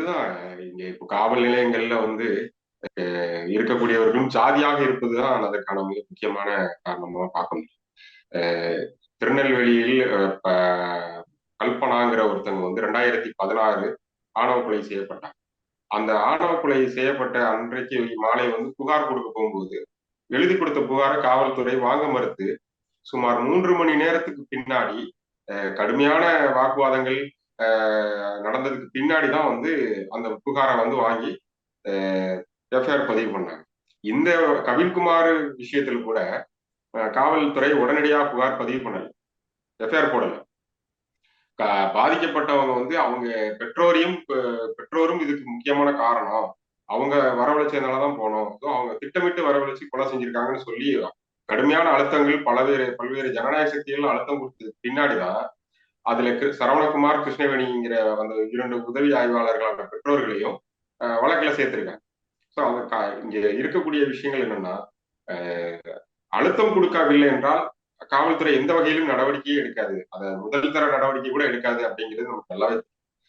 அதுதான் இங்க இப்போ காவல் நிலையங்கள்ல வந்து இருக்கக்கூடியவர்களும் சாதியாக இருப்பதுதான் அதற்கான மிக முக்கியமான காரணமா பார்க்க முடியும். அஹ், திருநெல்வேலியில் கல்பனாங்கிற ஒருத்தங்க வந்து ரெண்டாயிரத்தி பதினாறு ஆணவ கொலை செய்யப்பட்டாங்க. அந்த ஆணவ கொலை செய்யப்பட்ட அன்றைக்கு மாலை வந்து புகார் கொடுக்க போகும்போது எழுதி கொடுத்த புகாரை காவல்துறை வாங்க மறுத்து சுமார் மூன்று மணி நேரத்துக்கு பின்னாடி அஹ், கடுமையான வாக்குவாதங்கள் நடந்ததுக்கு பின்னாடி தான் வந்து அந்த புகாரை வந்து வாங்கி எஃப்ஐஆர் பதிவு பண்ணாங்க. இந்த கவின்குமார் விஷயத்தில் கூட அஹ், காவல்துறை உடனடியாக புகார் பதிவு பண்ணல. எஃப்ஐஆர் போடல. பாதிக்கப்பட்டவங்க வந்து அவங்க பெற்றோரையும் பெற்றோரும் இதுக்கு முக்கியமான காரணம். அவங்க வரவழைச்சதுனாலதான் போனோம். அவங்க திட்டமிட்டு வரவழைச்சு கொலை செஞ்சிருக்காங்கன்னு சொல்லி கடுமையான அழுத்தங்கள் பலவேறு பல்வேறு ஜனநாயக சக்திகள் அழுத்தம் கொடுத்ததுக்கு பின்னாடிதான் அதுல சரவணகுமார் கிருஷ்ணவேணிங்கிற அந்த இரண்டு உதவி ஆய்வாளர்களான பெற்றோர்களையும் அஹ், சேர்த்திருக்காங்க. ஸோ அவங்க கா- இங்க இருக்கக்கூடிய விஷயங்கள் என்னன்னா அழுத்தம் கொடுக்கவில்லை என்றால் காவல்துறை எந்த வகையிலும் நடவடிக்கையே எடுக்காது. அதை முதல் தர நடவடிக்கை கூட எடுக்காது அப்படிங்கிறது நமக்கு நல்லாவே